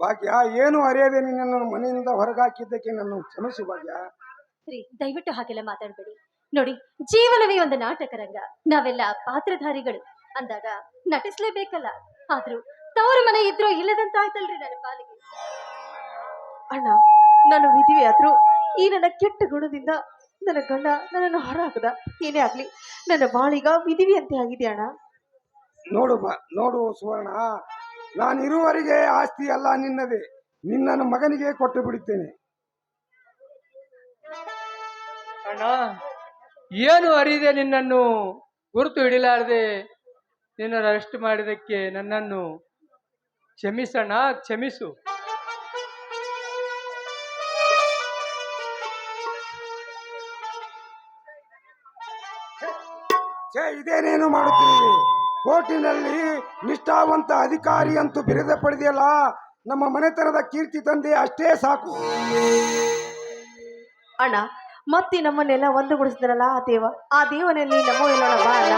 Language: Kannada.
ಭಾಗ್ಯ ಏನು ಅರಿಯದೆ ನಿನ್ನನ್ನು ಮನೆಯಿಂದ ಹೊರಗಾಕಿದ್ದಕ್ಕೆ ನನ್ನ ಕ್ಷಮಿಸು ಭಾಗ್ಯ. ರೀ ದಯವಿಟ್ಟು ಹಾಗೆಲ್ಲ ಮಾತಾಡಬೇಡಿ. ನೋಡಿ ಜೀವನವೇ ಒಂದು ನಾಟಕ ರಂಗ. ನಾವೆಲ್ಲ ಪಾತ್ರಧಾರಿಗಳು. ಅಂದಾಗ ನಟಿಸ್ಲೇಬೇಕಲ್ಲ. ಆದ್ರೂ ತವರು ಮನೆ ಇದ್ರೂ ಇಲ್ಲದಂತಾಯ್ತಲ್ರಿ ನನ್ನ ಪಾಲಿಗೆ. ಅಣ್ಣ ನಾನು ವಿಧಿವೆ ಆದ್ರೂ ಈ ನನ್ನ ಕೆಟ್ಟ ಗುಣದಿಂದ ನನ್ನ ಗಂಡ ನನ್ನನ್ನು ಹೊರಹಾಕದ? ಏನೇ ಆಗ್ಲಿ ನನ್ನ ಬಾಳಿಗ ವಿಧಿವಿ ಅಂತ ಆಗಿದೆ ಅಣ್ಣ? ನೋಡು ಬಾ ನೋಡು ಸುವರ್ಣ. ನಾನು ಇರುವವರೆಗೆ ಆಸ್ತಿ ಅಲ್ಲ ನಿನ್ನದೇ ನಿನ್ನನ್ನು ಮಗನಿಗೆ ಕೊಟ್ಟು ಬಿಡುತ್ತೇನೆ. ಅಣ್ಣ ಏನು ಅರಿದೆ ನಿನ್ನನ್ನು ಗುರುತು ಹಿಡಿಲಾರದೆ ನಿನ್ನನ್ನು ಅರೆಸ್ಟ್ ಮಾಡಿದಕ್ಕೆ ನನ್ನನ್ನು ಕ್ಷಮಿಸಣ್ಣ ಕ್ಷಮಿಸು. ಇದೇನೇನು ಮಾಡುತ್ತೀರಿ? ಕೋರ್ಟಿನಲ್ಲಿ ನಿಷ್ಠಾವಂತ ಅಧಿಕಾರಿ ಅಂತೂ ಬಿರುದ ಪಡೆದಿಯಲ್ಲ, ನಮ್ಮ ಮನೆತನದ ಕೀರ್ತಿ ತಂದೆ ಅಷ್ಟೇ ಸಾಕು. ಅಣ್ಣ, ಮತ್ತೆ ನಮ್ಮನ್ನೆಲ್ಲ ಒಂದುಗೂಡಿಸಿದ್ರಲ್ಲ ಆ ದೇವ? ಆ ದೇವನಲ್ಲಿ ನಮ್ಮ ಬಾ ಅಣ್ಣ